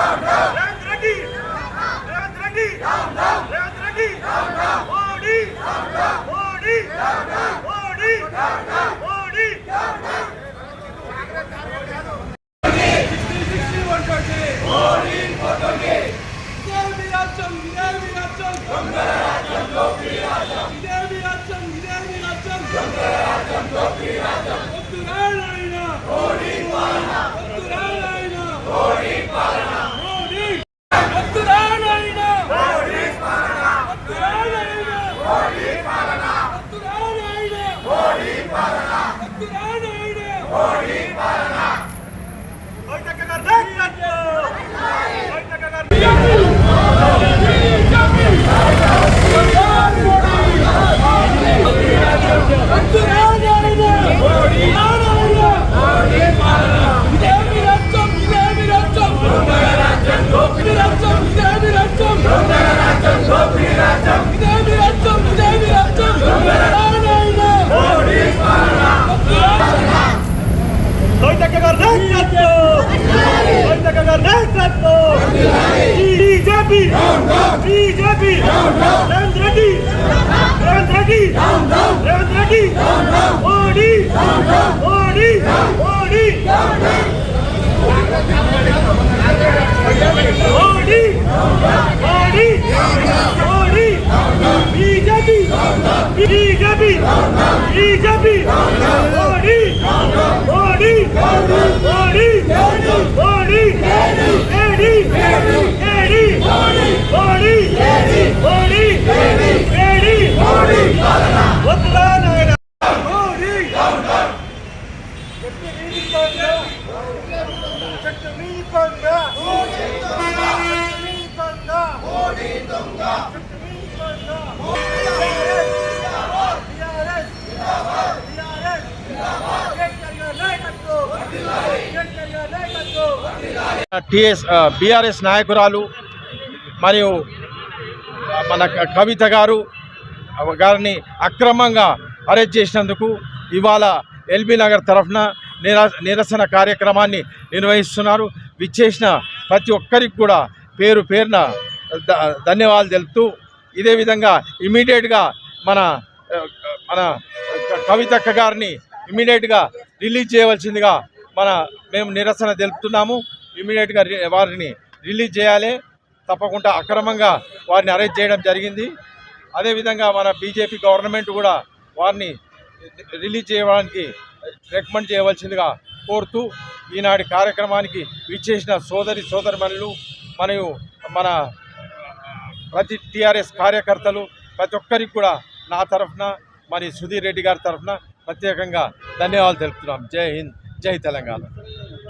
Modi! Modi! Modi! টাকার রাজত্ব। ওই টাকার রাজত্ব। বিজেপি। বিজেপি। রেন্দ্র রেড্ডি রেন্দ্র রেড্ডি রেন্দ্র রেড্ডি ওডি ওডি ওডি ওডি ওডি ওডি বিজেপি। বিজেপি। বিজেপি। చెట్టు వీడిపోయిందా చెట్టు వీడిపోయిందా వీడిపోయిందా టిఎస్ బీఆర్ఎస్ నాయకురాలు మరియు మన కవిత గారు గారిని అక్రమంగా అరెస్ట్ చేసినందుకు ఇవాళ ఎల్బీ నగర్ తరఫున నిరా నిరసన కార్యక్రమాన్ని నిర్వహిస్తున్నారు. విచ్చేసిన ప్రతి ఒక్కరికి కూడా పేరు పేరున ధన్యవాదాలు తెలుపుతూ ఇదే విధంగా ఇమీడియట్గా మన మన కవితక్క గారిని ఇమీడియట్గా రిలీజ్ చేయవలసిందిగా మన మేము నిరసన తెలుపుతున్నాము. ఇమీడియట్గా రి- వారిని రిలీజ్ చేయాలి. తప్పకుండా అక్రమంగా వారిని అరెస్ట్ చేయడం జరిగింది. అదేవిధంగా మన బీజేపీ గవర్నమెంట్ కూడా వారిని రిలీజ్ చేయడానికి రికమెండ్ చేయవలసిందిగా కోరుతూ ఈనాటి కార్యక్రమానికి విచ్చేసిన సోదరి సోదరిమణులు మరియు మన ప్రతి టీఆర్ఎస్ కార్యకర్తలు ప్రతి ఒక్కరికి కూడా నా తరఫున మరి సుధీర్ రెడ్డి గారి తరఫున ప్రత్యేకంగా ధన్యవాదాలు తెలుపుతున్నాం. జై హింద్ జై తెలంగాణ.